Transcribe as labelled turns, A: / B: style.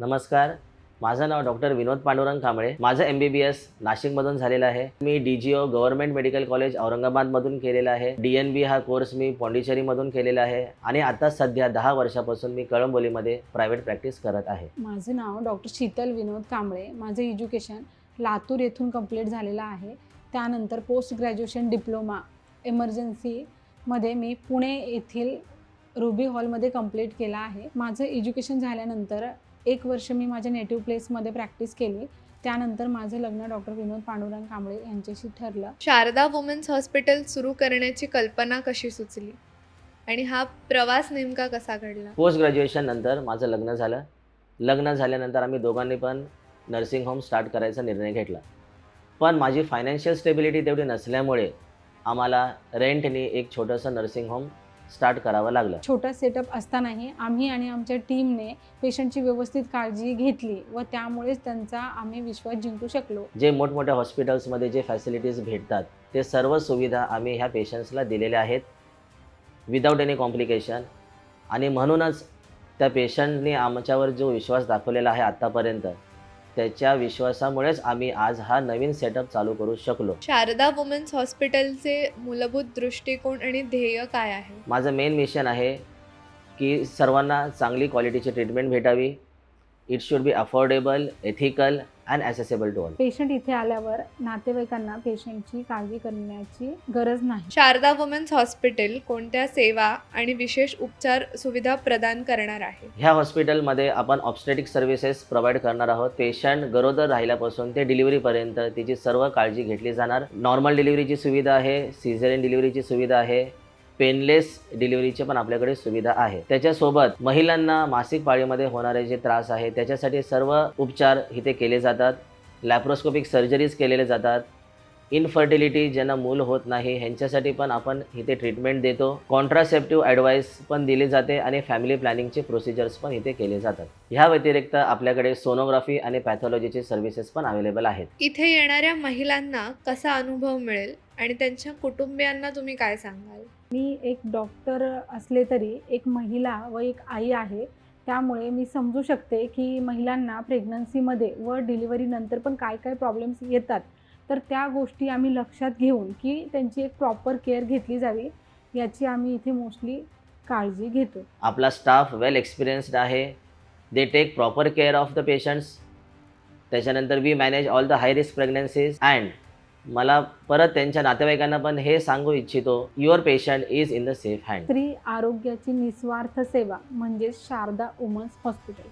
A: नमस्कार. माझं नाव डॉक्टर विनोद पांडुरंग कांबळे माझं एम बी बी एस नाशिकमधून झालेलं आहे. मी D G O government medical college औरंगाबादमधून केलेला आहे. डी एन बी हा कोर्स मी पॉंडिचेरीमधून केलेला आहे. आणि आता सध्या दहा वर्षापासून मी कळंबोलीमध्ये प्रायव्हेट प्रॅक्टिस करत आहे.
B: माझं नाव डॉक्टर शीतल विनोद कांबळे माझं एज्युकेशन लातूर येथून कंप्लीट झालेलं आहे. त्यानंतर पोस्ट ग्रॅज्युएशन डिप्लोमा एमर्जन्सीमध्ये मी पुणे येथील रुबी हॉलमध्ये कंप्लीट केला आहे. माझं एज्युकेशन झाल्यानंतर एक वर्ष मी माझ्या नेटिव्ह प्लेसमध्ये प्रॅक्टिस केली. त्यानंतर माझं लग्न डॉक्टर विनोद पांडुरंग कांबळे यांच्याशी ठरलं.
C: शारदा वुमेन्स हॉस्पिटल सुरू करण्याची कल्पना कशी सुचली? आणि हा प्रवास नेमका कसा घडला?
A: पोस्ट ग्रॅज्युएशन नंतर माझं लग्न झालं. लग्न झाल्यानंतर आम्ही दोघांनी पण नर्सिंग होम स्टार्ट करायचा निर्णय घेतला. पण माझी फायनान्शियल स्टेबिलिटी तेवढी नसल्यामुळे आम्हाला रेंटने एक छोटंसं नर्सिंग होम स्टार्ट करावं लागलं.
B: छोटा सेटअप असतानाही आम्ही आणि आमच्या टीमने पेशंटची व्यवस्थित काळजी घेतली व त्यामुळेच त्यांचा आम्ही विश्वास जिंकू शकलो.
A: जे मोठमोठ्या हॉस्पिटल्समध्ये जे फॅसिलिटीज भेटतात ते सर्व सुविधा आम्ही ह्या पेशंट्सला दिलेल्या आहेत. विदाऊट एनी कॉम्प्लिकेशन आणि म्हणूनच त्या पेशंटने आमच्यावर जो विश्वास दाखवलेला आहे आत्तापर्यंत त्याच्या विश्वासामुळेच आम्ही आज हा नवीन सेटअप चालू करू शकलो.
C: शारदा वुमेन्स हॉस्पिटलचे मूलभूत दृष्टिकोन आणि ध्येय काय आहे?
A: माझं मेन मिशन आहे की सर्वांना चांगली क्वालिटीची treatment भेटावी. It should be affordable ethical and accessible to all
B: patient इथे आल्यावर नातेवाईकांना पेशंटची काळजी करण्याची गरज नाही.
C: शारदा वुमेन्स हॉस्पिटल कोणत्या सेवा आणि विशेष उपचार सुविधा प्रदान करणार आहे?
A: ह्या हॉस्पिटलमध्ये आपण ऑब्स्टेटिक सर्व्हिसेस प्रोव्हाइड करणार आहोत. पेशंट गरोदर राहिल्यापासून ते डिलिव्हरीपर्यंत तिची सर्व काळजी घेतली जाणार. नॉर्मल डिलिव्हरीची सुविधा आहे सिझेरियन डिलिव्हरीची सुविधा आहे. पेनलेस डिलिव्हरीची पण आपल्याकडे सुविधा आहे. त्याच्यासोबत महिलांना मासिक पाळीमध्ये होणारे जे त्रास आहे त्याच्यासाठी सर्व उपचार इथे केले जातात. लॅप्रोस्कोपिक सर्जरीज केलेले जातात. इनफर्टिलिटी ज्यांना मूल होत नाही ह्यांच्यासाठी पण आपण इथे ट्रीटमेंट देतो. कॉन्ट्रासेप्टिव्ह ॲडवाईस पण दिली जाते आणि फॅमिली प्लॅनिंगचे प्रोसिजर्स पण इथे केले जातात. ह्या व्यतिरिक्त आपल्याकडे सोनोग्राफी आणि पॅथॉलॉजीचे सर्व्हिसेस पण अवेलेबल आहेत.
C: इथे येणाऱ्या महिलांना कसा अनुभव मिळेल आणि त्यांच्या कुटुंबियांना तुम्ही काय सांगाल?
B: मी एक डॉक्टर असले तरी एक महिला व एक आई आहे त्यामुळे मी समजू शकते की महिलांना प्रेग्नन्सीमध्ये व डिलिव्हरीनंतर पण काय काय प्रॉब्लेम्स येतात. तर त्या गोष्टी आम्ही लक्षात घेऊन की त्यांची एक प्रॉपर केअर घेतली जावी याची आम्ही इथे मोस्टली काळजी घेतो.
A: आपला स्टाफ वेल एक्सपिरियन्स्ड आहे. They take proper care of the patients त्याच्यानंतर we manage all the high risk pregnancies and मला परत त्यांच्या नातेवाईकांना पण हे सांगू इच्छितो your patient is in the safe hand
B: स्त्री आरोग्याची निस्वार्थ सेवा म्हणजे शारदा वुमन्स हॉस्पिटल